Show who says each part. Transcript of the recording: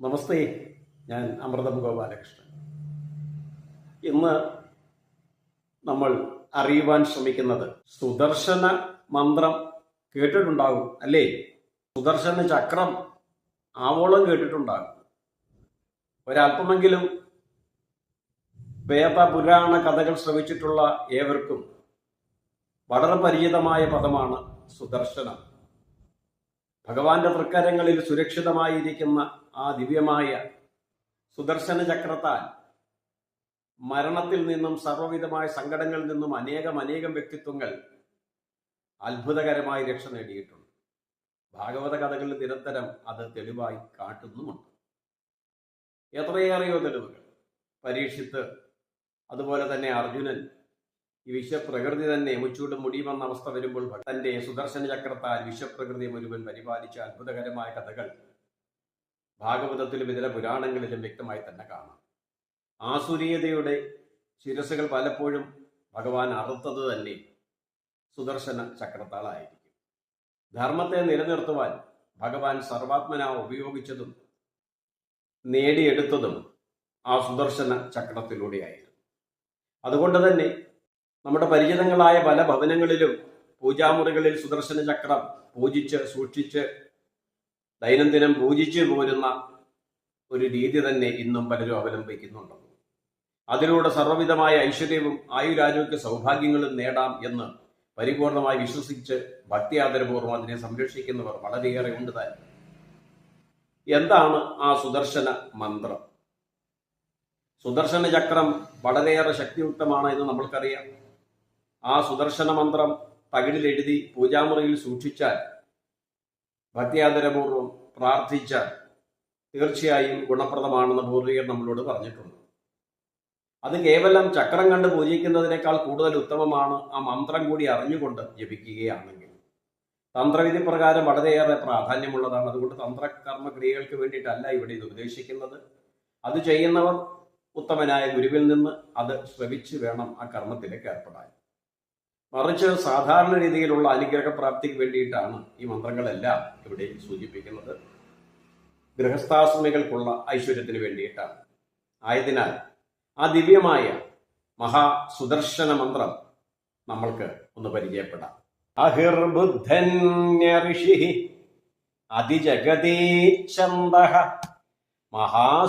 Speaker 1: നമസ്തേ ഞാൻ അമൃതം ഗോപാലകൃഷ്ണൻ. ഇന്ന് നമ്മൾ അറിയുവാൻ ശ്രമിക്കുന്നത് സുദർശന മന്ത്രം കേട്ടിട്ടുണ്ടാകും അല്ലേ? സുദർശന ചക്രം ആവോളം കേട്ടിട്ടുണ്ടാകും. ഒരല്പമെങ്കിലും വേദ പുരാണ കഥകൾ ശ്രമിച്ചിട്ടുള്ള ഏവർക്കും വളരെ പരിചിതമായ പദമാണ് സുദർശനം. ഭഗവാന്റെ തൃക്കരങ്ങളിൽ സുരക്ഷിതമായിരിക്കുന്ന ആ ദിവ്യമായ സുദർശന ചക്രത്താൽ മരണത്തിൽ നിന്നും സർവവിധമായ സങ്കടങ്ങളിൽ നിന്നും അനേകം അനേകം വ്യക്തിത്വങ്ങൾ അത്ഭുതകരമായി രക്ഷ നേടിയിട്ടുണ്ട്. ഭാഗവത കഥകളിൽ നിരന്തരം അത് തെളിവായി കാട്ടുന്നുമുണ്ട്. എത്രയേറെയോ തെളിവുകൾ. പരീക്ഷിത്ത് അതുപോലെ തന്നെ അർജുനൻ ഈ വിശ്വപ്രകൃതി തന്നെ മുച്ചൂട് മുടിയുമെന്ന അവസ്ഥ വരുമ്പോൾ തന്റെ സുദർശന ചക്രത്താൽ വിശ്വപ്രകൃതി മുഴുവൻ പരിപാലിച്ച അത്ഭുതകരമായ കഥകൾ ഭാഗവതത്തിലും ഇതര പുരാണങ്ങളിലും വ്യക്തമായി തന്നെ കാണാം. ആസുരീയതയുടെ ശിരസുകൾ പലപ്പോഴും ഭഗവാൻ അറുത്തത് തന്നെ സുദർശന ചക്രത്താളായിരിക്കും ധർമ്മത്തെ നിലനിർത്തുവാൻ ഭഗവാൻ സർവാത്മന ഉപയോഗിച്ചതും നേടിയെടുത്തതും ആ സുദർശന ചക്രത്തിലൂടെയായിരുന്നു. അതുകൊണ്ട് തന്നെ നമ്മുടെ പരിചിതങ്ങളായ പല ഭവനങ്ങളിലും പൂജാമുറികളിൽ സുദർശന ചക്രം പൂജിച്ച് സൂക്ഷിച്ച് ദൈനംദിനം പൂജിച്ച് പോരുന്ന ഒരു രീതി തന്നെ ഇന്നും പലരും അവലംബിക്കുന്നുണ്ട്. അതിലൂടെ സർവവിധമായ ഐശ്വര്യവും ആയുരാരോഗ്യ സൗഭാഗ്യങ്ങളും നേടാം എന്ന് പരിപൂർണമായി വിശ്വസിച്ച് ഭക്തി ആദരപൂർവം അതിനെ സംരക്ഷിക്കുന്നവർ വളരെയേറെ ഉണ്ട് താൻ. എന്താണ് ആ സുദർശന മന്ത്രം? സുദർശന ചക്രം വളരെയേറെ ശക്തിയുക്തമാണ് എന്ന് നമ്മൾക്കറിയാം. ആ സുദർശന മന്ത്രം തകിടിൽ എഴുതി പൂജാമുറിയിൽ സൂക്ഷിച്ചാൽ ഭക്തിയാദരപൂർവം പ്രാർത്ഥിച്ചാൽ തീർച്ചയായും ഗുണപ്രദമാണെന്ന് പൂർവികർ നമ്മളോട് പറഞ്ഞിട്ടുണ്ട്. അത് കേവലം ചക്രം കണ്ട് പൂജിക്കുന്നതിനേക്കാൾ കൂടുതൽ ഉത്തമമാണ് ആ മന്ത്രം കൂടി അറിഞ്ഞുകൊണ്ട് ജപിക്കുകയാണെങ്കിൽ. തന്ത്രവിധി പ്രകാരം വളരെയേറെ പ്രാധാന്യമുള്ളതാണ്. അതുകൊണ്ട് തന്ത്രകർമ്മ ക്രിയകൾക്ക് വേണ്ടിയിട്ടല്ല ഇവിടെ ഇത് ഉപദേശിക്കുന്നത്. അത് ചെയ്യുന്നവർ ഉത്തമനായ ഗുരുവിൽ നിന്ന് അത് ശ്രവിച്ച് വേണം ആ കർമ്മത്തിലേക്ക് ഏർപ്പെടാൻ. മറിച്ച് സാധാരണ രീതിയിലുള്ള അനുഗ്രഹപ്രാപ്തിക്ക് വേണ്ടിയിട്ടാണ് ഈ മന്ത്രങ്ങളെല്ലാം ഇവിടെ സൂചിപ്പിക്കുന്നത്. ഗൃഹസ്ഥാശ്രമികൾക്കുള്ള ഐശ്വര്യത്തിന് വേണ്ടിയിട്ടാണ്. ആയതിനാൽ ആ ദിവ്യമായ മഹാസുദർശന മന്ത്രം നമ്മൾക്ക് ഒന്ന് പരിചയപ്പെടാം. അഹിർബുദ്ധന്യഋഷി അതിജഗതീ മഹാ